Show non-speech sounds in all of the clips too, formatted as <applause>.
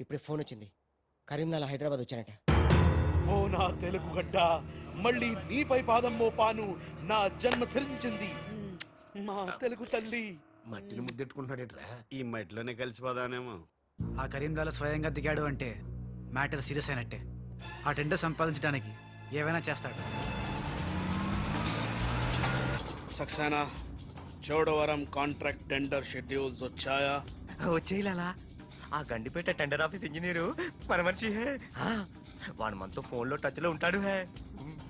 ఇప్పుడే ఫోన్ వచ్చింది. కరీంనాల హైదరాబాద్ వచ్చానట. ఓ నా తెలుగు గడ్డ మళ్ళీ నీపై పాదం మోపాను. నా జన్మ ధరించింది. మా తెలుగు తల్లి. మట్టిని ముద్దెట్టుకుంటున్నాడేట్రా? ఈ మట్టిలోనే కలిసిపోదానేమో ఆ కరీంలాల స్వయంగా దిగాడు అంటే మ్యాటర్ సీరియస్ అయినట్టే. ఆ టెండర్ సంపాదించడానికి ఏవైనా చేస్తాడు. Saxena Chodavaram contract tender schedules వచ్చాయా? వచ్చేయాలా ఆ గండిపేట టెండర్ ఆఫీస్ ఇంజనీరు మన మనిషి హే. ఆ, వాడు మనతో ఫోన్లో టచ్లో ఉంటాడు హే.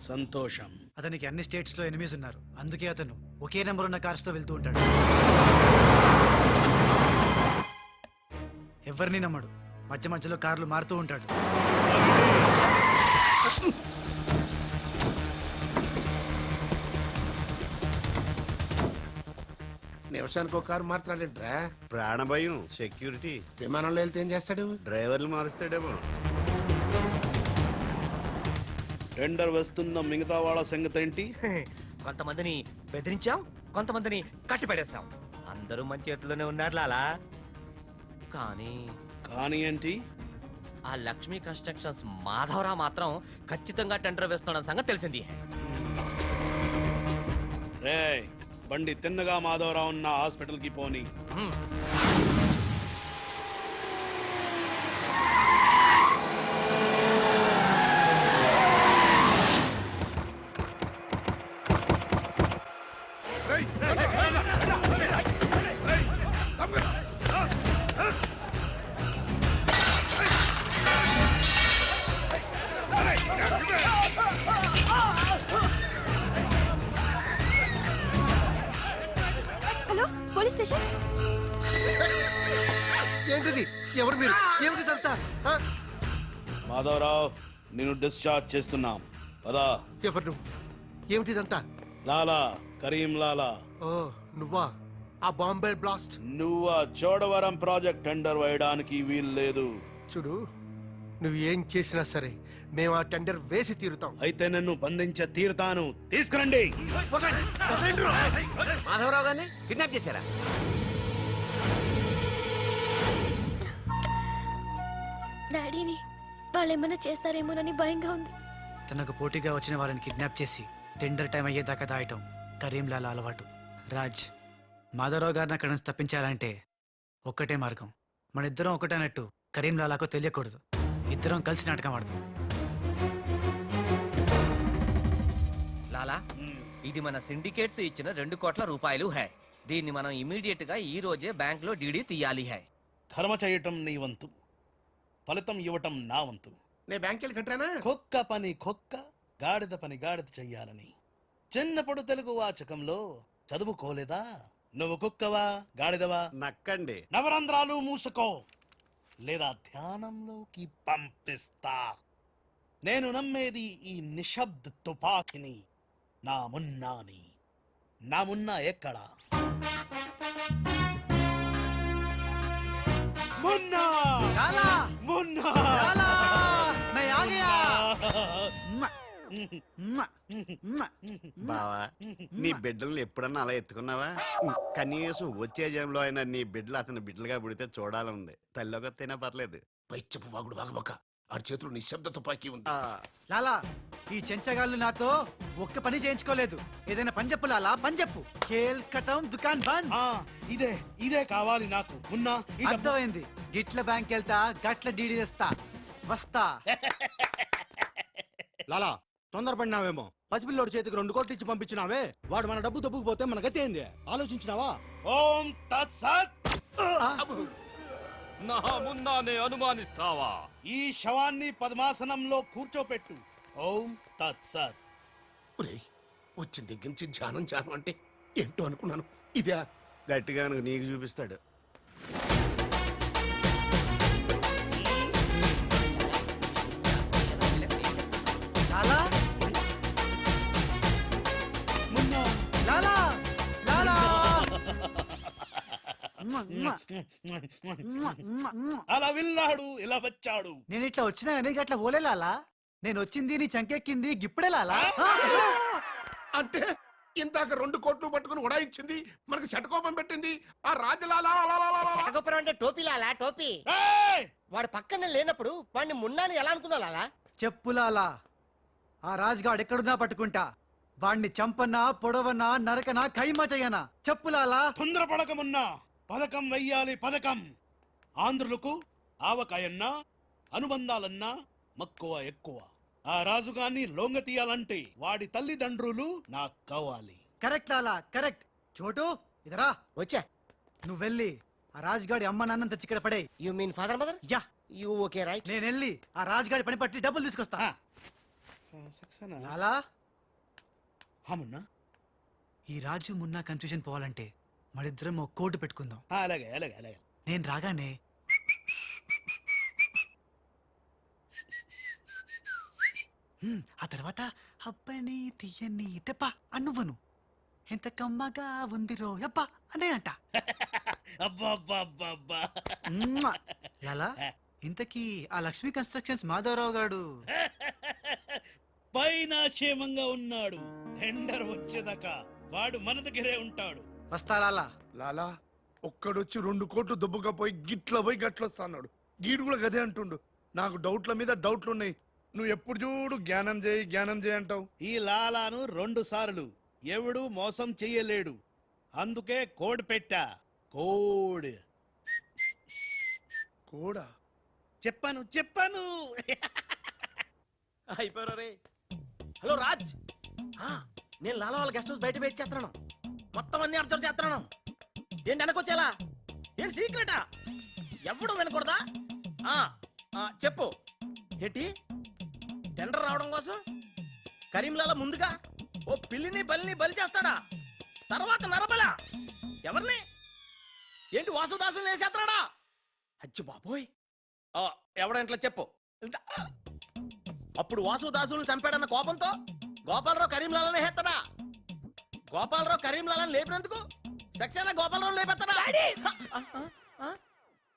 సంతోషం. అతనికి అన్ని స్టేట్స్లో ఎనిమిస్ ఉన్నారు. అందుకే అతను ఒకే నెంబర్ ఉన్న కార్స్తో వెళ్తూ ఉంటాడు. ఎవరిని నమ్మడు. మధ్య మధ్యలో కార్లు మారుతూ ఉంటాడు. నిమిషానికి ఒక కారు మాట్లాడేట్రా ప్రాణభయం సెక్యూరిటీ విమానంలో వెళ్తే ఏం చేస్తాడు? డ్రైవర్లు మారుస్తాడేమో. టెండర్ వేస్తున్న మిగతా వాళ్ళ సంగతి ఏంటి? కొంతమందిని బెదిరించాం కొంతమందిని కట్టి పడేస్తాం అందరూ మన చేతిలోనే ఉన్నారు లాలా. కానీ కానీ ఏంటి? ఆ లక్ష్మీ కన్స్ట్రక్షన్స్ మాధవరావు మాత్రం ఖచ్చితంగా టెండర్ వేస్తున్న సంగతి తెలిసింది. రే బండి తిన్నగా మాధవరావు ఉన్న హాస్పిటల్కి పోని. మాధవరావు నేను డిశ్చార్జ్ చేస్తున్నాం. పదా. ఎవరు? నువ్వు ఏమిటిదంతా? లాలా కరీం లాలా. ఓ నువ్వా? ఆ బాంబే బ్లాస్ట్? నువ్వు? ఆ చోడవరం ప్రాజెక్ట్ టెండర్ వేయడానికి వీలు లేదు. చూడు నువ్వు ఏం చేసినా సరే మేము ఆ టెండర్ వేసి తీరుతాం. అయితే నన్ను బంధించ తీరుతాను. తీసుకురండి. మాధవరావు గారిని కిడ్నాప్ చేశారా? డాడీని వాళ్ళు ఏమైనా చేస్తారేమోనని భయంగా ఉంది. తనకు పోటీగా వచ్చిన వారిని కిడ్నాప్ చేసి టెండర్ టైం అయ్యేదాకా దాయటం కరీంలాల అలవాటు. రాజ్ మాధవరావు గారిని అక్కడి నుంచి తప్పించాలంటే ఒక్కటే మార్గం. మన ఇద్దరం ఒకటేనట్టు కరీంలాలాకు తెలియకూడదు. ఇద్దరం కలిసి నాటకం ఆడదాం. లాలా ఇది మన సిండికేట్స్ ఇచ్చిన రెండు కోట్ల రూపాయలు హై. దీన్ని మనం ఇమీడియట్గా ఈ రోజే బ్యాంక్లో డీడీ తీయాలి హై. కర్మ చేయటం నీ వంతు. ఫలితం ఇవ్వటం నా వంతు. నేను బ్యాంక్ వెళ్ళి కట్టానా? కుక్క పని కుక్క గాడిద పని గాడిద చెయ్యాలని. చిన్నప్పుడు తెలుగు వాచకంలో చదువుకోలేదా? నువ్వు కుక్కవా గాడిదవా? నక్కండి. నవరంధ్రాలు మూసుకో. లేదా ధ్యానంలోకి పంపిస్తా. నేను నమ్మేది ఈ నిశ్శబ్ద తుపాకిని. నా మున్నాని. నా మున్నా ఎక్కడా? మున్నా! బావా నీ బిడ్డలను ఎప్పుడన్నా అలా ఎత్తుకున్నావా? కనీసం వచ్చే జంలో అయినా నీ బిడ్డలు అతని బిడ్డలుగా పుడితే చూడాలనుంది తల్లిలోకి తినా పర్లేదు. పైచ్చపు వాగుడు వాగబోక. ఆడి చేతులు నిశ్శబ్ద తుపాకీ ఉంది. ఆ, లాలా ఈ చెంచగాళ్ళు నాతో ఒక్క పని చేయించుకోలేదు. ఏదైనా పని చెప్పు లాలా పని చెప్పు. కేల్ కటం దుకాన్ బంద్. ఆ, ఇదే ఇదే కావాలి నాకు. ఈ డబ్బు- అర్థమైంది. గిట్ల బ్యాంక్ వెళ్తా గట్ల డీడీ తెస్తా. వస్తా. <laughs> లాలా తొందరపడినావేమో. పసిపిల్లోడి చేతికి రెండు కోట్లు ఇచ్చి పంపించినావే. వాడు మన డబ్బు దొబ్బుకుపోతే మన గతి ఏంది? ఆలోచించినావా? ఓం తత్సత్. నా మున్నానే అనుమానిస్తావా? ఈ శవాన్ని పద్మాసనంలో కూర్చోపెట్టు. ఓం తత్సత్ ఒరేయ్, వచ్చిన దగ్గర నుంచి ధ్యానం ధ్యానం అంటే ఏంటో అనుకున్నాను. ఇదే గట్టిగా నీకు చూపిస్తాడు. అలా విన్నాడు ఇలా వచ్చాడు. నేను ఇట్లా వచ్చినా కానీ గట్ల పోలే లాలా. నేను వచ్చింది నీ చంకెక్కింది గిప్పుడే లాలా? అంటే ఇందాక రెండు కోట్లు పట్టుకుని ఉడాయించింది మనకి శటకోపం పెట్టింది ఆ రాజలాలా శటగొప్పరం అంటే టోపీ లాలా టోపీ? ఏయ్! వాడు పక్కన లేనప్పుడు వాడిని మున్నాని ఎలా అనుకున్నా లాలా? చెప్పులాలా ఆ రాజ్గాడ్ ఎక్కడున్నా పట్టుకుంటా. వాణ్ణి చంపనా పొడవనా నరకనా ఖైమా చెయ్యనా చెప్పులాలా తొందరపడకమున్నా పథకం వెయ్యాలి పథకం. ఆంధ్రులకు ఆవకాయన్నా అనుబంధాలన్నా మక్కువ ఎక్కువ. ఆ రాజుగాన్ని లొంగ తీయాలంటే వాడి తల్లిదండ్రులు నాకు కావాలి. Correct Lala correct. చోటు ఇదరా. వచ్చా. నువ్వు వెళ్ళి ఆ రాజ్గాడి అమ్మ నాన్న తెచ్చి ఇక్కడ పడే you mean father mother yeah. You okay right నేను వెళ్ళి ఆ రాజ్గాడి పని పట్టి డబ్బులు తీసుకొస్తా? లాలా. హమున్నా ఈ రాజు మున్నా కన్ఫ్యూజన్ పోవాలంటే మరిద్దరం ఒక కోటు పెట్టుకుందాం. ఆ, అలాగే అలాగే అలాగే. నేను రాగానే హ్మ్, ఆ తర్వాత అబ్బని తీయని తెప్ప అనువ్వను ఎంత కమ్మగా ఉంది రోయప్ప అనే అంట. అబ్బా అబ్బా అబ్బా అబ్బా మ్మ్. లాలా ఇంతకీ ఆ లక్ష్మీ కన్స్ట్రక్షన్స్ మాధవరావు గారు? పైన క్షేమంగా ఉన్నాడు. టెండర్ వచ్చేదాకా వాడు మన దగ్గరే ఉంటాడు. వస్తా లాలా. లాలా ఒక్కడొచ్చి రెండు కోట్లు దుబ్బగా పోయి గిట్ల పోయి గట్లొస్తాడు గీడు కూడా గదే అంటుండు. నాకు డౌట్ల మీద డౌట్లు ఉన్నాయి నువ్వు ఎప్పుడు చూడు జ్ఞానం చేయి జ్ఞానం చేయి అంటావు. ఈ లాలాను రెండు సార్లు. ఎవడు మోసం చెయ్యలేడు. అందుకే కోడ్ పెట్టా. కోడ్. కూడా? చెప్పాను చెప్పాను. అయిపోయారు రే? హలో రాజ్. ఆ, నేను లాలా వాళ్ళ గెస్ట్ హౌస్ బయట వెయిట్ చేస్తున్నాను. మొత్తం అన్ని అబ్జర్వ్ చేస్తున్నాను. ఏంటి వెనకొచ్చేలా ఏంటి సీక్రెటా? ఎవడు వినకూడదా? ఆ, చెప్పు. ఏంటి? టెండర్ రావడం కోసం? కరీంలాల ముందుగా ఓ పిల్లిని బలిని బలి చేస్తాడా? తర్వాత నరబల. ఎవరిని? ఏంటి వాసుదాసుని వేసేస్తాడా అచ్చి బాబోయ్. ఆ, ఎవడంట్లా చెప్పు. అప్పుడు వాసుదాసులను చంపాడన్న కోపంతో గోపాలరావు కరీంలాలని హెత్తడా? గోపాలరావు కరీంలాలని లేపినందుకు? సక్సేనా గోపాలరావు లేపెత్తడా?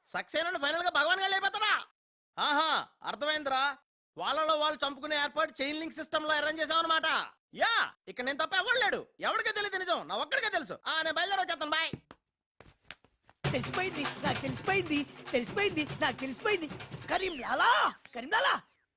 సక్సేనాను ఫైనల్గా భగవాన్గా లేపెత్తడా? ఆహా అర్థమైందిరా. వాళ్ళలో వాళ్ళు చంపుకునే ఏర్పాటు చైన్ లింక్ సిస్టమ్లో అరేంజ్ చేసామన్నమాట యా ఇక్కడ నేను తప్ప ఎవడు లేడు. ఎవరికే తెలియదు నిజం. నా ఒక్కడికే తెలుసు. ఆ నేను బయలుదేరి వచ్చేస్తాను. బాయ్. తెలిసిపోయింది. నాకు తెలిసిపోయింది. తెలిసిపోయింది. నాకు తెలిసిపోయింది. కరీంలాలా! కరీంలాలా!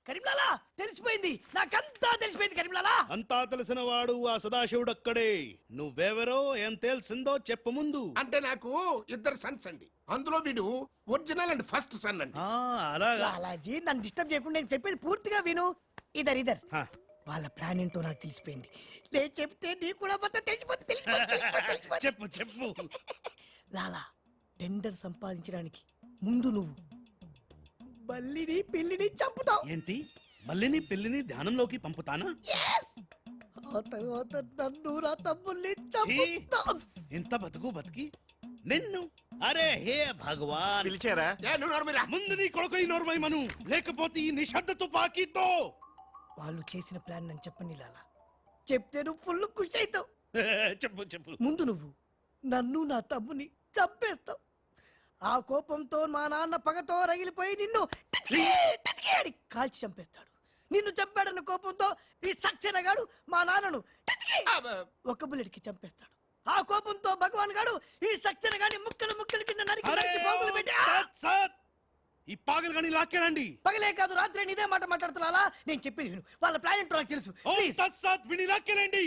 కరీంలాలా తెలిసిపోయింది. నాకంతా తెలిసిపోయింది కరీంలాలా. అంతా తెలిసిన వాడు ఆ సదాశివుడు అక్కడే నువ్వెవరో ఏం తెలిసిందో చెప్పు ముందు. అంటే నాకు ఇద్దరు సన్స్ అండి. అందులో వీడు ఒరిజినల్ అండ్ ఫస్ట్ సన్ అండి. ఆ, అలాగా. లాలాజీ నన్ను డిస్టర్బ్ చేయకుండా నేను చెప్పేది పూర్తిగా విను. ఇదర్ ఇదర్. హా. వాళ్ళ ప్లాన్ ఏంటో నాకు తెలిసిపోయింది. నేను చెప్తే నీకు కూడా మొత్తం తెలిసిపోతుంది, తెలిసిపోతుంది. చెప్పు చెప్పు. లాలా టెండర్ సంపాదించడానికి ముందు నువ్వు బల్లిని పిల్లిని చంపుతావు. ఏంటి? మల్లిని పిల్లిని ధ్యానంలోకి పంపుతానా? ఆ తర్వాత నన్ను నా తమ్ముల్ని! చంపుతావు. ఇంత బతుకు బతికి నిన్ను అరే హే భగవాన్! పిలిచారా? ముందు నీ కొడుకు ఈ నోర్మై మను లేకపోతే ఈ నిశ్శబ్ద తుపాకీతో వాళ్ళు చేసిన ప్లాన్ నన్ను చెప్పండి లాలా. చెప్తే నువ్వు ఫుల్ ఖుషి అవుతావు. చెప్పు చెప్పు. ముందు నువ్వు నన్ను నా తమ్ముని చంపేస్తావు. ఆ కోపంతో మా నాన్న పగతో రగిలిపోయి నిన్ను కాల్చి చంపేస్తాడు. నిన్ను చంపాడన్న కోపంతో ఈ సక్సేనా గాడు మా నాన్నను టిచ్కి ఒక బుల్లెట్కి చంపేస్తాడు. ఆ కోపంతో భగవాన్ గాడు ఈ సక్సేనా గాడి ముక్కలు ముక్కలు కింద నరికి పోగులు పెట్టి ఈ పాగలు కానీ లాక్కేనండి. పగలే కాదు రాత్రి ఇదే మాట మాట్లాడుతున్నా నేను చెప్పేది విను. వాళ్ళ ప్లాన్ ఏంటో నాకు తెలుసు. ప్లీజ్ సత్ సత్ విని లాక్కేనండి.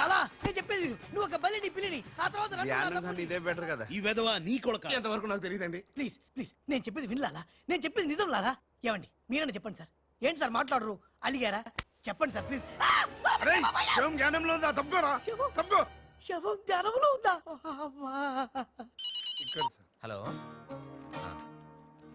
చాలా నేను చెప్పేది విను. నువ్వు ఒక బలిని పిల్లిని ఆ తర్వాత నన్ను నా తమ్ముడిని- ఇదే బెటర్ కదా. ఈ వెధవ నీ కొడుక. ఎంతవరకు నాకు తెలియదండి. ప్లీజ్ ప్లీజ్ నేను చెప్పేది వినలాలా నేను చెప్పేది నిజం లాలా? ఏమండి మీరన్నా చెప్పండి సార్. ఏంటి సార్ మాట్లాడరు? అలిగారా? చెప్పండి సార్ ప్లీజ్ ఆ! అరే శివం జ్ఞానంలో ఉందా? తప్పుకోరా శివం. తప్పుకో. శవం జ్వరంలో ఉందా? అమ్మా. ఇక్కడ సార్. హలో.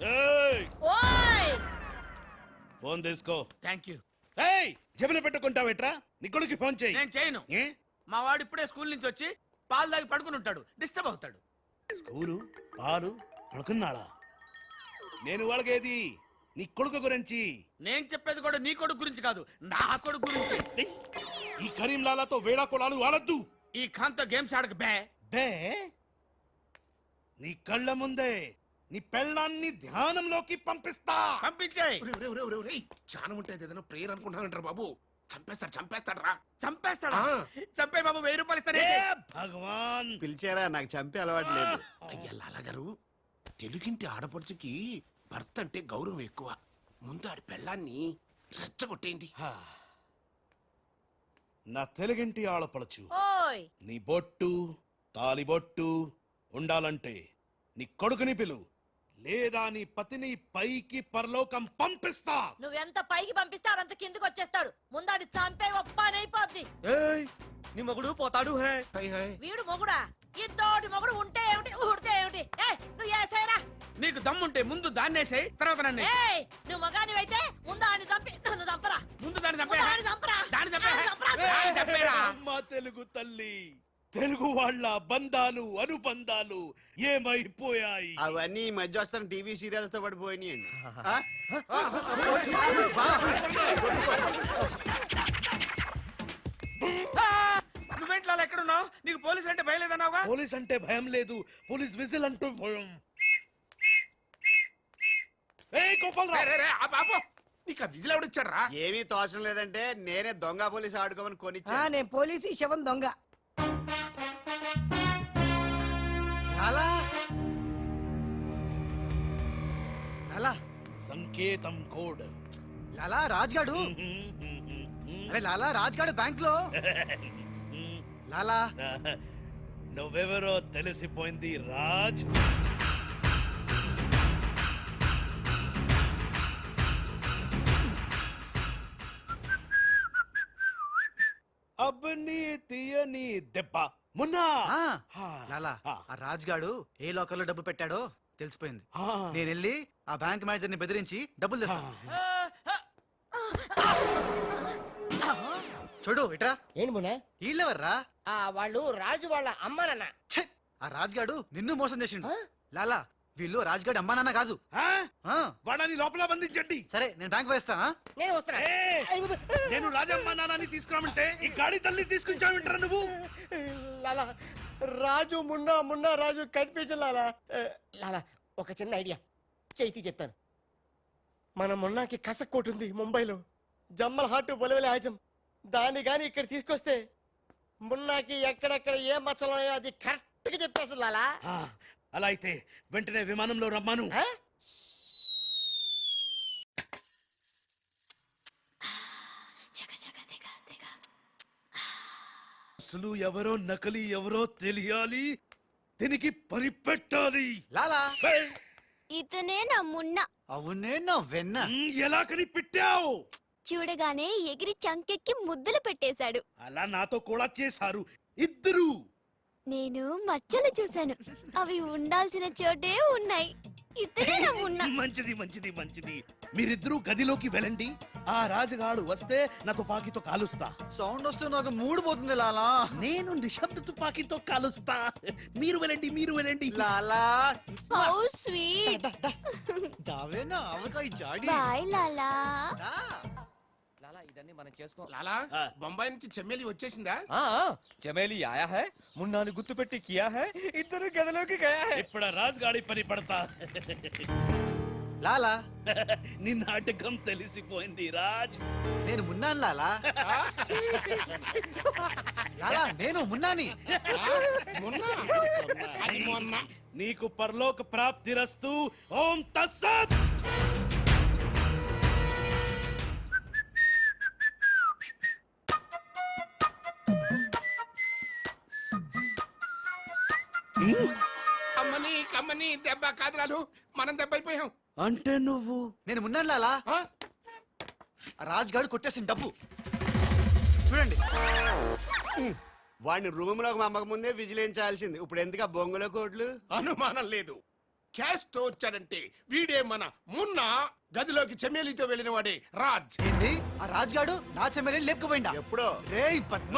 ఓయ్! ఫోన్ తీసుకో. Thank you. ఏయ్! జబిన పెట్టుకుంటావేట్రా? నీ కొడుకు ఫోన్ చేయి. నేను చేయను. ఏ? మా వాడు ఇప్పుడే స్కూల్ నుంచి వచ్చి పాలు తాగి పడుకుని ఉంటాడు. డిస్టర్బ్ అవుతాడు. స్కూలు పాలు పడుకున్నాడా? నేను వాళ్ళకేది? నీ కొడుకు గురించి. నేను చెప్పేది కూడా నీ కొడుకు గురించి కాదు నా కొడుకు గురించి. ఏయ్, ఈ కరీంలాలాతో వేళా కొలాలు వాడద్దు ఈ ఖాన్తో గేమ్స్ ఆడక బే. బే? నీ కళ్ళ ముందే నీ పెళ్ళాన్ని ధ్యానంలోకి పంపిస్తా. పంపించేయ్. చాలా ఉంటుంది ఏదైనా ప్రేయర్ అనుకుంటానంటారు బాబు? చంపేస్తాడు చంపేస్తాడు రా. చంపేస్తాడా? చంపే బాబు వెయ్యి రూపాయలు ఇస్తానే ఏ భగవాన్! పిలిచారా? నాకు చంపే అలవాటు లేదు. అయ్యా లాలగారు తెలుగింటి ఆడపడుచుకి భర్త అంటే గౌరవం ఎక్కువ. ముందు ఆడి పెళ్ళాన్ని రెచ్చగొట్టేయండి. హా. నా తెలుగింటి ఆడపడచ్చు ఓయ్! నీ బొట్టు తాలిబొట్టు ఉండాలంటే నీ కొడుకుని పిలు. లేదా నీ పతిని పైకి పరలోకం పంపిస్తా. నువ్వెంత పైకి పంపిస్తాడు అంత కిందకి వచ్చేస్తాడు. ముందాడి చంపే ఒప్పనైపోద్ది ఏయ్ నీ మొగుడు పోతాడు హే. వీడు మొగుడా? ఇద్దోటి మొగుడు ఉంటే ఏమిటి? ఊడితే ఏమిటి? ఏ నువ్వు ఏసేరా. నీకు దమ్ముంటే ముందు దాన్నేసేయ్ తర్వాత నన్ను. ఏయ్ నువ్వు మగాని అయితే ముందు ఆడిని చంపి నన్ను చంపరా. ముందు దాన్ని ముందు చంపే ఆడిని చంపరా. దాన్ని చంపే. దాన్ని చంపేరా. అమ్మ తెలుగు తల్లి. తెలుగు వాళ్ళ బంధాలు అనుబంధాలు ఏమైపోయాయి? అవన్నీ ఈ మధ్య వస్తున్న టీవీ సీరియల్స్తో పడిపోయినాయండి ఆ? నువ్వేంట్లో అలా ఎక్కడున్నావు? నీకు పోలీస్ అంటే భయలేదన్నావుగా పోలీస్ అంటే భయం లేదు. పోలీస్ విజిల్ అంటూ భయం. గోపాలరావు నీకు ఆ విజిల్ ఎవడిచ్చాడు రా ఏమీ తోచడం లేదంటే నేనే దొంగ పోలీస్ ఆడుకోమని కొనిచ్చా నేను పోలీసు ఈ శవం దొంగ. లాలా సంకేతం కోడ్. లాలా రాజ్గాడు? అరే లాలా రాజ్గాడు బ్యాంక్లో <laughs> లాలా నువ్వెవరో తెలిసిపోయింది రాజ్. అబ్బని తీయని దెబ్బ. మున్నా! ఆ, హా. లాలా ఆ. రాజ్గాడు ఏ లోకల్లో డబ్బు పెట్టాడో తెలిసిపోయింది. ఆ. నేను వెళ్ళి ఆ బ్యాంక్ మేనేజర్ని బెదిరించి డబ్బులు తెస్తాను చూడు ఇట్రా. ఏంటి మున్నా? వీళ్ళెవర్రా ఆ వాళ్ళు రాజు వాళ్ళ అమ్మ నాన్న. ఛే! ఆ రాజ్గాడు నిన్ను మోసం చేసిండు. లాలా వీళ్ళు రాజ్గాడు అమ్మా నాన్న కాదు. ఆ? ఆ, వాడని లోపల బంధించండి. సరే నేను బ్యాంక్ వేస్తా ఆ? నేను వస్తున్నా ఏ! నేను రాజమ్మ నాన్నని తీసుకురామంటే ఈ గాడి తల్లి తీసుకొచ్చావింటారా నువ్వు? లాలా రాజు మున్నా మున్నా రాజు కన్ఫ్యూజన్ లాలా. ఏ, లాలా ఒక చిన్న ఐడియా. చైతి చెప్తాను. మన మున్నాకి కసక్కోటు ఉంది ముంబైలో. జమ్మల్ హార్ట్ బొలవెలి హాజం. దాన్ని గాని ఇక్కడ తీసుకొస్తే మున్నాకి ఎక్కడెక్కడ ఏ మచ్చలు ఉన్నాయో అది కరెక్ట్గా చెప్పేస్తుంది లాలా. ఆ, అలా అయితే వెంటనే విమానంలో రమ్మాను? అసలు ఎవరో నకలి ఎవరో తెలియాలి. దీనికి పని పెట్టాలి లాలా! ఇతనే నా మున్న. అవునే నా వెన్న. ఎలా కనిపెట్టావు? చూడగానే ఎగిరి చంకెక్కి ముద్దులు పెట్టేశాడు. అలా నాతో కూడా చేశారు. ఇద్దరు. నేను మచ్చలు చూశాను. అవి ఉండాల్సిన చోటే ఉన్నాయి. <laughs> మంచిది మంచిది మంచిది. మీరిద్దరూ గదిలోకి వెళ్ళండి. ఆ రాజుగాడు వస్తే నా తుపాకీతో కాలుస్తా. సౌండ్ వస్తే నాకు మూడు పోతుంది లాలా. నేను నిశ్శబ్ద తుపాకీతో కాలుస్తా. మీరు వెళ్ళండి మీరు వెళ్ళండి. లాలా. స్వీట్. దావేనా? అవకాయ జాడి. బాయ్ లాలా. ఇదన్నీ మనం చేసుకో లాలా ఆ. బొంబాయి నుంచి చెమ్మేలి వచ్చేసిందా? ఆ, చమేలి ఆయా హై మున్నాను గుర్తుపెట్టి కియా హై ఇద్దరు గదిలోకి గయా హై. ఇప్పుడు రాజుగాడి పని పడతా. లాలా <laughs> నీ నాటకం తెలిసిపోయింది రాజ్. నేను మున్నాను లాలా. లాలా నేను మున్నాని. నీకు పరలోక ప్రాప్తిరస్తు ఓం తస్సత్ కమ్మని కమ్మని దెబ్బ కాదురాలు మనం దెబ్బ అయిపోయాం. అంటే నువ్వు? నేను మున్నాను లాలా? ఆ? ఆ రాజ్ గారు కొట్టేసిన డబ్బు. చూడండి. వాడిని రూమ్లోకి మమ్మక ముందే విజిలించాల్సింది ఇప్పుడు ఎందుకు ఆ బొంగులో కోట్లు? అనుమానం లేదు. క్యాష్తో వచ్చాడంటే వీడే మన మున్న గదిలోకి చెమ్మేలితో వెళ్ళిన వాడే రాజ్. ఏంది? ఆ రాజ్ గాడు నా చెమ్మెల్ని లేపుకుపోయిందా ఎప్పుడో? రేయ్ వాణ్ణి!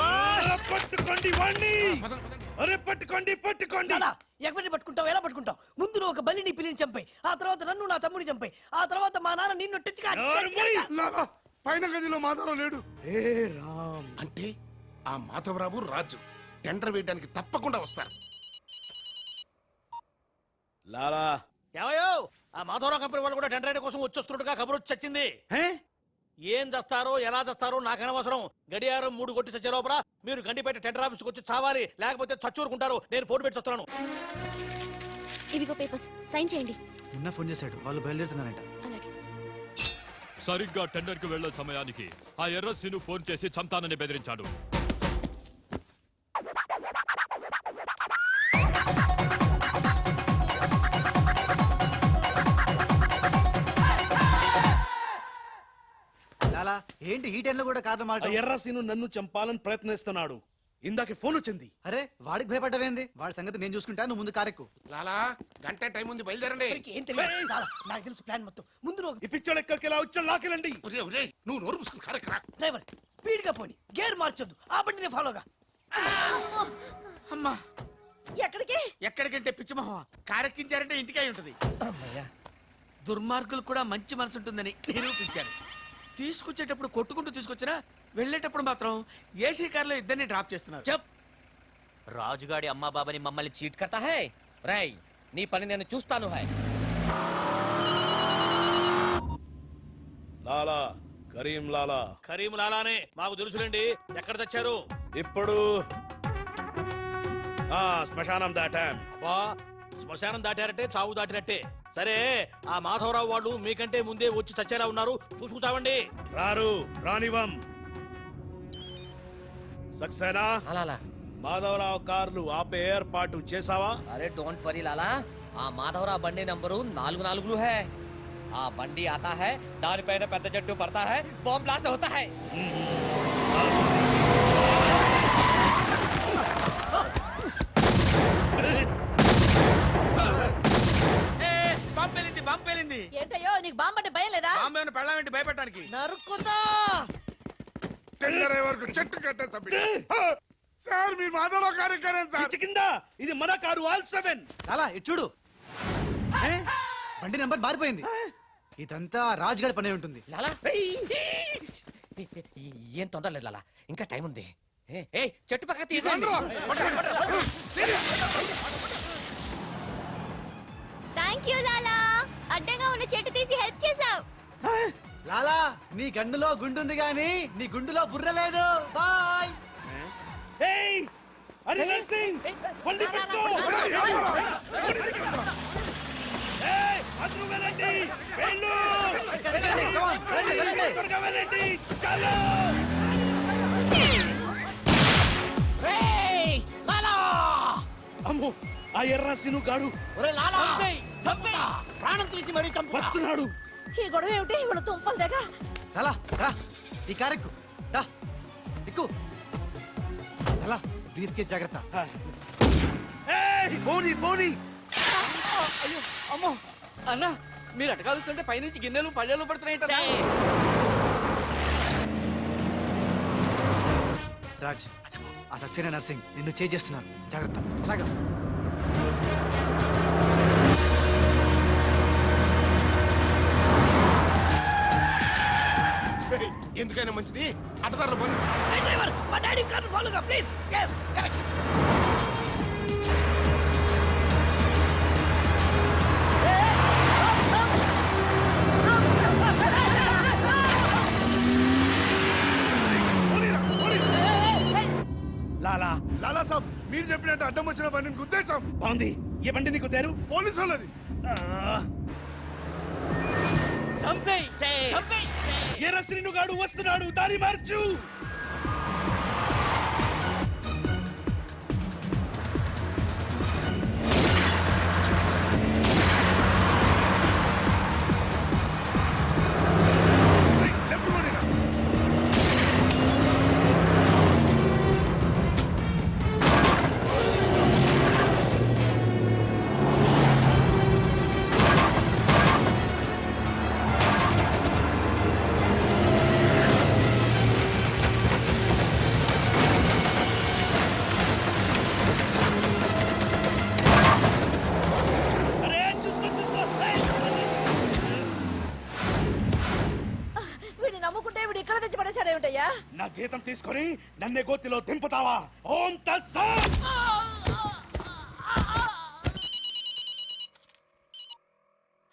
పదండి, పదండి. అరే పట్టుకోండి పట్టుకోండి. లాలా ఎవరిని పట్టుకుంటావు ఎలా పట్టుకుంటావు? ముందు నువ్వు ఒక బలిని పిల్లిని చంపాయి. ఆ తర్వాత నన్ను నా తమ్ముని చంపాయి. ఆ తర్వాత మా నాన్న నిన్ను నోర్మూయ్. లాలా, పైన గదిలో మాధవరావు లేడు. ఏ రామ్. అంటే ఆ మాధవరావు రాజు టెండర్ వేయడానికి తప్పకుండా వస్తారు. లాలా. ఏమయ్యో? ఆ మాధవరావు కంపెనీ వాళ్ళు కూడా టెండర్ కోసం వచ్చేస్తున్నట్టుగా కబురు వచ్చి చచ్చింది. హే? ఏం చేస్తారో ఎలా చేస్తారో నాకు అనవసరం. గడియారం మూడు కొట్టి చచ్చే లోపల మీరు గండిపేట టెండర్ ఆఫీస్కి వచ్చి చావాలి లేకపోతే చచ్చూరుకుంటారు. నేను ఫోన్ పెట్టి వస్తున్నాను. ఇవిగో పేపర్స్ సైన్ చేయండి. మున్న ఫోన్ చేశాడు వాళ్ళు బయలుదేరుతున్నారంట. అలాగే. సరిగ్గా టెండర్కి వెళ్ళే సమయానికి ఆ ఎర్ర సీను ఫోన్ చేసి చంతానని బెదిరించాడు. ఏంటి ఈ టైంలో కూడా కారణం మాట ఎర్రసీను నన్ను చంపాలని ప్రయత్నిస్తున్నాడు. ఇందాక ఫోన్ వచ్చింది. అరే వాడికి భయపడ్డవేంది? వాడి సంగతి నేను చూసుకుంటా నువ్వు ముందు కారెక్కు. లాలా గంట టైం ఉంది బయలుదేరండి. ఏం తెలియదు. నాకు తెలుసు ప్లాన్ మొత్తం. ముందు నువ్వు ఈ పిచ్చోడు ఎక్కడికి ఎలా వచ్చా లాకెళ్ళండి ఒరేయ్, ఒరేయ్, నువ్వు నోరు మూసుకుని కరెక్ట్ రా. డ్రైవర్ స్పీడ్గా పోని. గేర్ మార్చొద్దు. ఆ బండిని ఫాలోగా అమ్మా ఎక్కడికి? ఎక్కడికంటే పిచ్చిమోహ కారెక్కించారంటే ఇంటికే ఉంటది. దుర్మార్గులు కూడా మంచి మనసు ఉంటుందని నిరూపించారు. తీసుకొచ్చేటప్పుడు కొట్టుకుంటూ తీసుకొచ్చినా వెళ్ళేటప్పుడు మాత్రం ఏసీ కార్లో ఇద్దరిని డ్రాప్ చేస్తున్నారు. చెప్. రాజుగాడి అమ్మా బాబాని మమ్మల్ని చీట్ కర్తా హై? రై నీ పని నేను చూస్తాను హై. లాలా కరీం లాలా. కరీం లాలానే మాకు తెలుసులేండి ఎక్కడ తెచ్చారు? ఇప్పుడు ఆ శ్మశానం దాటాం. శ్మశానం దాటారంటే చావు దాటినట్టే. సరే ఆ మాధవరావు వాళ్ళు మీకంటే ముందే వచ్చి చచ్చేలా ఉన్నారు. చూసుకుచావండి రారు రానివం సక్సేనా? అలాలా మాధవరావు కార్లు ఆపే ఏర్పాటు చేసావా అరే డోంట్ వరీ లాలా. ఆ మాధవరావు బండి నంబరు నాలుగు నాలుగులు హై. ఆ బండి ఆతా హై దానిపైన పెద్ద జట్టు పడతా హై బాంబ్ బ్లాస్ట్ అవుతా హై. పంపేలింది పంపేలింది ఏంటయ్యో నీకు బాంబు అంటే భయం లేదా? బాంబే పెళ్ళామేంటి భయపెట్టడానికి? నరుకుతా! టెండర్ అయ్యే వరకు చెట్టు కట్టేసాం సార్ మీ మాధవరావు కార్యక్రమం సార్. పిచ్చి కింద ఇది మన కారు ఆల్ సెవెన్. లాలా ఇటు చూడు. ఏ? బండి నెంబర్ మారిపోయింది. ఇదంతా రాజ్ గారి పనే ఉంటుంది. లాలా? ఏం తొందర లేదు లాలా. ఇంకా టైం ఉంది. ఏ ఏయ్, చెట్టు పక్క తీసండి థ్యాంక్ యూ లాలా. అడ్డంగా ఉన్న చెట్టు తీసి హెల్ప్ చేసావు లాలా నీ గన్నులో గుండుంది గాని నీ గుండులో బుర్ర లేదు. బాయ్. ఏయ్ హరిహర్ సింగ్ మళ్ళీ పెట్టుకో ఏయ్ అందరూ వెళ్ళండి. వెళ్ళు. త్వరగా వెళ్ళండి. చాలు. అమ్మో ఆ ఎర్రసిను గాడు ప్రాణం తీసి మరీ చంపు వస్తున్నాడు. ఈ గొడవ ఏమిటి? ఇవాళ తుంపలు దగ్గర. లాలా రా ఈ కార్ ఎక్కు. రా ఎక్కు. లాలా బ్రీఫ్ కేస్ జాగ్రత్త. పోనీ పోనీ. అమ్మో. అన్న మీరు అటకాలుస్తుంటే పైనుంచి గిన్నెలు పళ్ళెలు పడుతున్నాయి రాజ్ ఆ సక్సేనా నర్సింగ్ నిన్ను చేస్తున్నాను. జాగ్రత్త. అలాగా. ఎందుకైనా మంచిది? అటదారులు పోనీ డ్రైవర్ మా డాడీ కార్ ఫాలోగా ప్లీజ్ లాలా. లాలా సాబ్ మీరు చెప్పినట్టు అడ్డం వచ్చిన బండిని గుద్దేశాం. బాగుంది. ఏ బండి నీకు తేరు? పోలీసు వాళ్ళది. ఎర్రసిను గాడు వస్తున్నాడు దారి మార్చు! జీతం తీసుకొని నన్నే గోతిలో దింపుతావా? ఓం తస్సత్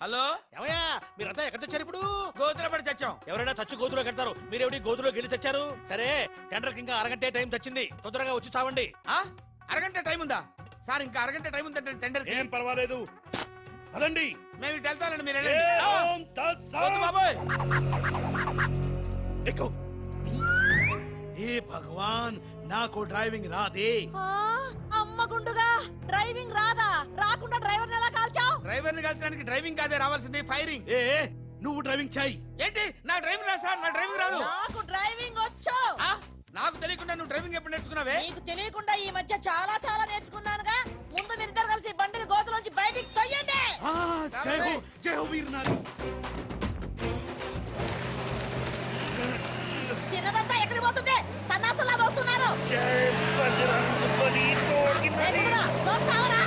హలో? ఏమయ్యా మీరంతా ఎక్కడ తెచ్చారు ఇప్పుడు? గోతులో పడి చచ్చాం. ఎవరైనా చచ్చు గోతులో కడతారు మీరేమిటి గోతులోకి వెళ్ళి తెచ్చారు సరే టెండర్కి ఇంకా అరగంటే టైం తెచ్చింది తొందరగా వచ్చి చావండి. ఆ? అరగంట టైం ఉందా? సార్ ఇంకా అరగంట టైం ఉందంటే టెండర్ ఏం పర్వాలేదు. పదండి. మేము ఇటు వెళ్తానండి మీరు వెళ్ళండి. ఓం వద్దు బాబోయ్. ఎక్కు. ఏ భగవాన్ నాకు డ్రైవింగ్ రాదే. ఆ, అమ్మ గుండుగా డ్రైవింగ్ రాదా? రాకుండా డ్రైవర్ ఎలా కాల్చావు? డ్రైవర్ని కలిసడానికి డ్రైవింగ్ కాదే రావాల్సింది ఫైరింగ్. ఏ నువ్వు డ్రైవింగ్ చేయి. ఏంటి? నా డ్రైవింగ్ రాదు సార్ నా డ్రైవింగ్ రాదు. నాకు డ్రైవింగ్ వచ్చు. ఆ? నాకు తెలియకుండా నువ్వు డ్రైవింగ్ ఎప్పుడు నేర్చుకున్నావే? నీకు తెలియకుండా ఈ మధ్య చాలా చాలా నేర్చుకున్నానుగా. ముందు మీరిద్దరు కలిసి బండిని గోతులోంచి బయటికి తొయ్యండి. ఆ, జై హో జై హో వీర్ పోతుంది సన్నాసులా వస్తున్నారు. చావరా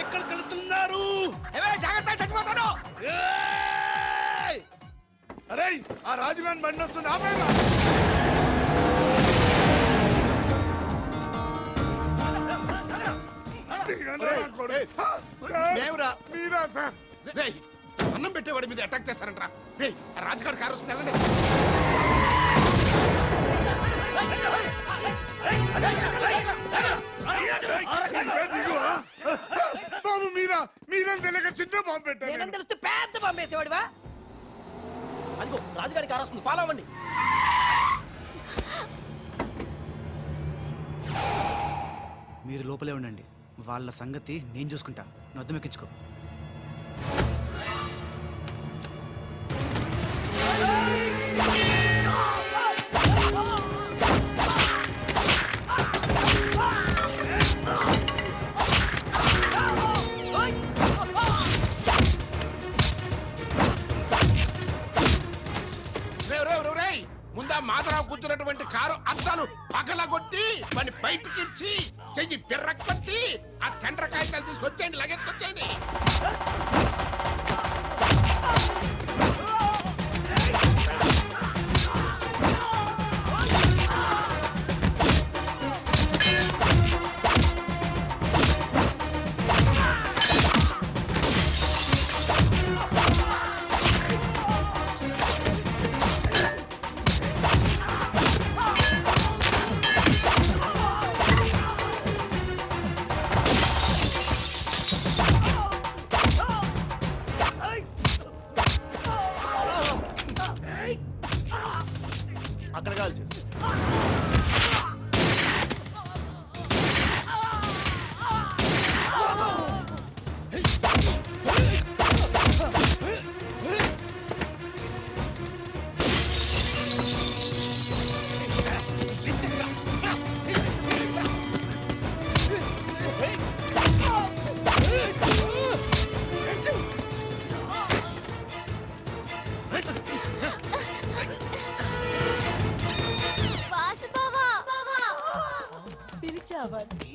ఎక్కడ కలుతున్నారు ఏవే, జాగ్రత్త చచ్చిపోతాను. అరే ఆ రాజుగాని బండి వస్తుంది ఆపేరా. మీరా సార్? రేయ్, అన్నం పెట్టేవాడి మీద అటాక్ చేస్తారంట్రా. రే రాజుగారి కారు వస్తుంది వెళ్ళండి? బాబు మీరా మీరని తెలియక చిన్న బాంబు నేనేం. తెలిస్తే పెద్ద పంపేసేవాడివా అదిగో రాజుగారి కారు వస్తుంది ఫాలో అవ్వండి. మీరు లోపలే ఉండండి. వాళ్ళ సంగతి నేను చూసుకుంటా. నువ్వు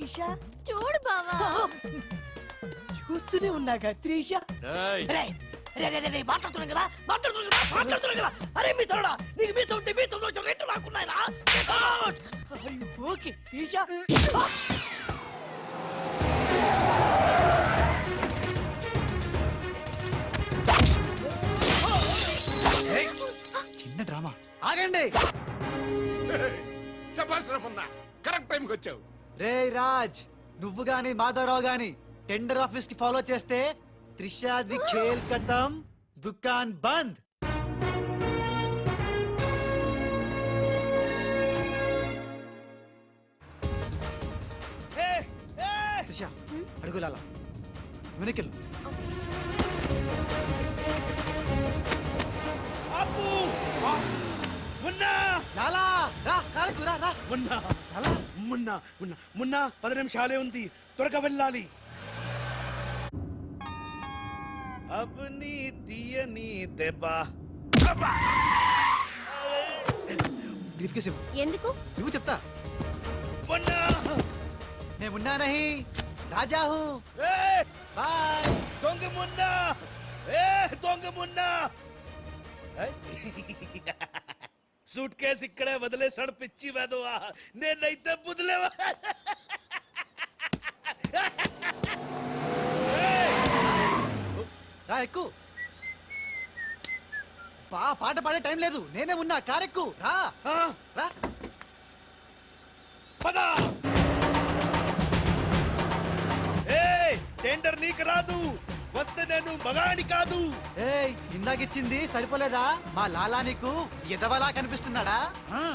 త్రీషా? చూడు బావా. చూస్తూనే ఉన్నాగా త్రీషా. ఏయ్, రే రే రే రే, రే మాట్లాడుతున్నాం కదా మాట్లాడుతున్నాం కదా మాట్లాడుతున్నాం కదా. అరే మీ సోడా నీకు మీ ఉంటే మీ రెండు ఓకే త్రీషా. చిన్న డ్రామా. ఆగండి. శభాష్ కరెక్ట్ టైంకి వచ్చావు. రే రాజ్ నువ్వు గాని మాధవరావు గాని టెండర్ ఆఫీస్కి ఫాలో చేస్తే త్రిషాది ఖేల్ కథం దుకాన్ బంద్. త్రిష అడుగులాల వెనకెళ్ళు. అప్పు మున్నా లాలా రా కాలకు రా రా. మున్నా అలా మున్నా మున్నా మున్నా పది నిమిషాలే ఉంది. త్వరగా వెళ్ళాలి. అబ్ని తీయని దెబ్బ. బ్రీఫ్ కేసు ఇవ్వు. ఎందుకు? నువ్వు చెప్తా. మున్నా. నేను ఉన్నా నహి. రాజా హూ. బాయ్. దొంగ మున్నా. ఏ దొంగ మున్నా. సూట్ కేసు ఇక్కడే వదిలేసాడు పిచ్చి వెదవా. నేనైతే బుదిలేవా రా ఎక్కు. బా పాట పాడే టైం లేదు. నేనే ఉన్నా. కారెక్కు రా. రా. పద. టెండర్ నీకు రాదు. వస్తే నేను మగాడి కాదు. ఏయ్ ఇందాకిచ్చింది సరిపోలేదా? మా లాలా నీకు ఎదవలా కనిపిస్తున్నాడా?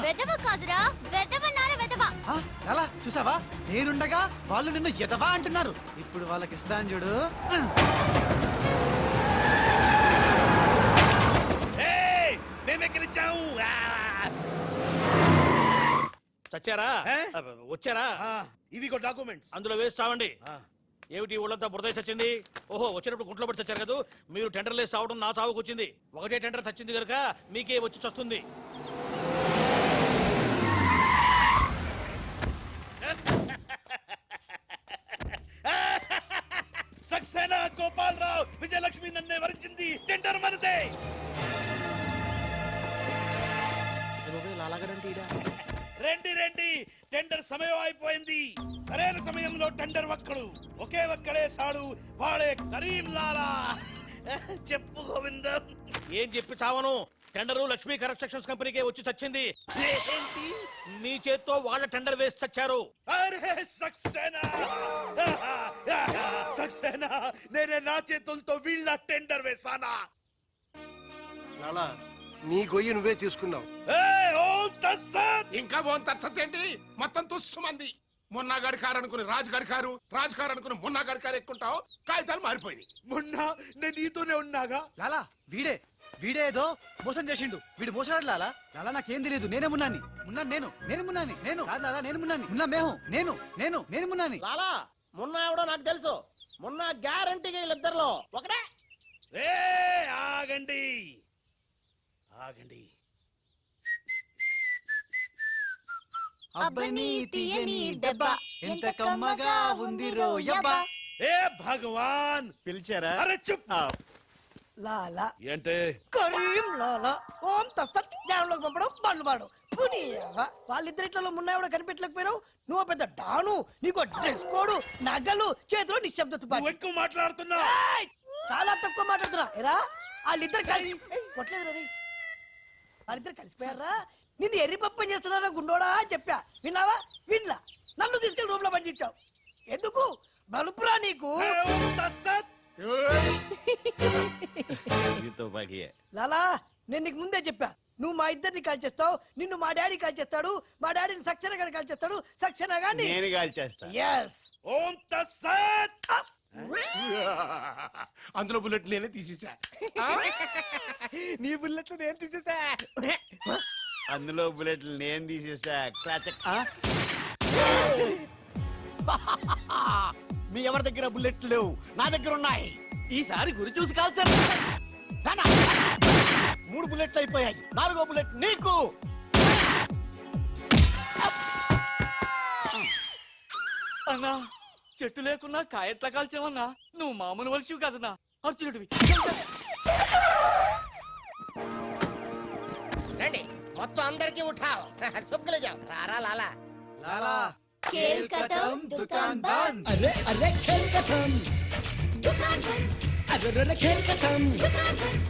వెదవ కాదురా వెదవన్నార వెదవ. ఆ, లాలా చూసావా? నేనుండగా వాళ్ళు నిన్ను ఎదవా అంటున్నారు. ఇప్పుడు వాళ్ళకి ఇస్తాను చూడు. ఏయ్ మేమే గెలిచాము. ఆ! చచ్చారా? ఏ? వచ్చారా? ఆ, ఇవిగో డాక్యుమెంట్స్. అందులో వేసి చావండి. ఏమిటి ఊళ్ళంతా బురద చచ్చింది ఓహో వచ్చేటప్పుడు గుంట్లో పడి చచ్చారు కదా? మీరు టెండర్ లేసి చావడం నా చావుకు వచ్చింది. ఒకటే టెండర్ చచ్చింది కనుక మీకే వచ్చి చస్తుంది. <laughs> సక్సేనా గోపాలరావు విజయలక్ష్మి నన్నే వరించింది. టెండర్ మనదే. రండి రండి. టెండర్ సమయం అయిపోయింది. సరైన సమయంలో టెండర్ ఒక్కడు ఒకే ఒక్కడే సాడు వాడే కరీం లాలా. చెప్పు గోవిందం. ఏం చెప్పి చావను? టెండరు లక్ష్మీ కన్స్ట్రక్షన్స్ కంపెనీకే వచ్చి చచ్చింది. ఏంటి? మీ చేత్తో వాళ్ళ టెండర్ వేసి చచ్చారు. అరే సక్సేనా? సక్సేనా? నేనే నా చేతులతో వీళ్ళ టెండర్ వేసానా లాలా నీ గొయ్యి నువ్వే తీసుకున్నావు. ఏయ్, ఓం తత్సత్! ఇంకా తచ్చతేంటి మొత్తం తుస్సుమంది. మొన్న గడికారు అనుకుని రాజు గడికారు రాజు కారు అనుకుని మొన్న గడికారు ఎక్కుంటావు కాగితాలు మారిపోయినాయి. మొన్న నేను నీతోనే ఉన్నాగా? లాలా వీడే వీడే ఏదో మోసం చేసిండు. వీడు మోసాడు లాలా. లాలా నాకేం తెలియదు నేనే మున్నాని మున్నాను నేను. నేను మున్నాని నేను. కాదు లాలా నేను మున్నాని మున్నా మేహు నేను. నేను. నేను మున్నాని లాలా మొన్న ఎవడో నాకు తెలుసు. మొన్న గ్యారంటీగా వీళ్ళిద్దరిలో ఒకటే ఏ ఆగండి. ఆగండి. అబ్బని తీయని దెబ్బ. ఎంత కమ్మగా ఉంది రోయబ్బా ఏ భగవాన్! పిలిచారా? అరే చుప్! లాలా. ఏంటే? కరీం లాలా. ఓం తస్తత్ జ్ఞానంలోకి పంపడం బండ్లు పాడు పునీయగా వాళ్ళిద్దరిట్లలో మున్నాయి కనిపెట్టలేకపోయినావు? నువ్వు పెద్ద డాను. నీకు డ్రెస్ కోడు నగలు చేతిలో నిశ్శబ్ద తుపాకీ ఎక్కువ మాట్లాడుతున్నా ఏయ్! చాలా తక్కువ మాట్లాడుతున్నా. ఎరా వాళ్ళిద్దరు కలిసి ఏయ్, కొట్టలేదు రే. వాళ్ళిద్దరు కలిసిపోయారా? నిన్ను ఎర్రి పప్పని చేస్తున్నారా గుండోడా చెప్పా. విన్నావా? వినలా. నన్ను తీసుకెళ్ళి రూమ్లో పండించావు ఎందుకు? బలుపురా నీకు. లాలా నేను నీకు ముందే చెప్పా. నువ్వు మా ఇద్దరిని కాల్ చేస్తావు నిన్ను మా డాడీ కాల్ చేస్తాడు మా డాడీని సక్సేనా గాని కాల్ చేస్తాడు సక్సేనా గాని. నేను కాల్చేస్తా. ఎస్ ఓం తత్సత్ <laughs> అందులో బుల్లెట్ నేనే తీసేసా నీ బుల్లెట్లు నేను తీసేసా అందులో బుల్లెట్లు నేను తీసేసా క్లాచక్ మీ ఎవరి దగ్గర బుల్లెట్లు లేవు? నా దగ్గర ఉన్నాయి. ఈసారి గురి చూసి కాల్చారు మూడు బుల్లెట్లు అయిపోయాయి. నాలుగో బుల్లెట్ నీకు. అన్నా చెట్టు లేకున్నా కాయట్లా కాల్చావన్నా? నువ్వు మామూలు వలసివి కదన్నా అర్జునుడివి. రండి మొత్తం అందరికి ఉఠావు. <laughs> సుక్కలు జావ్. రారా లాలా. లాలా. ఖేల్ ఖతం దుకాన్ బంద్. అరే అరే ఖేల్ కథం దుకాన్ బంద్. అరే అరే ఖేల్ కథం దుకాన్ బంద్.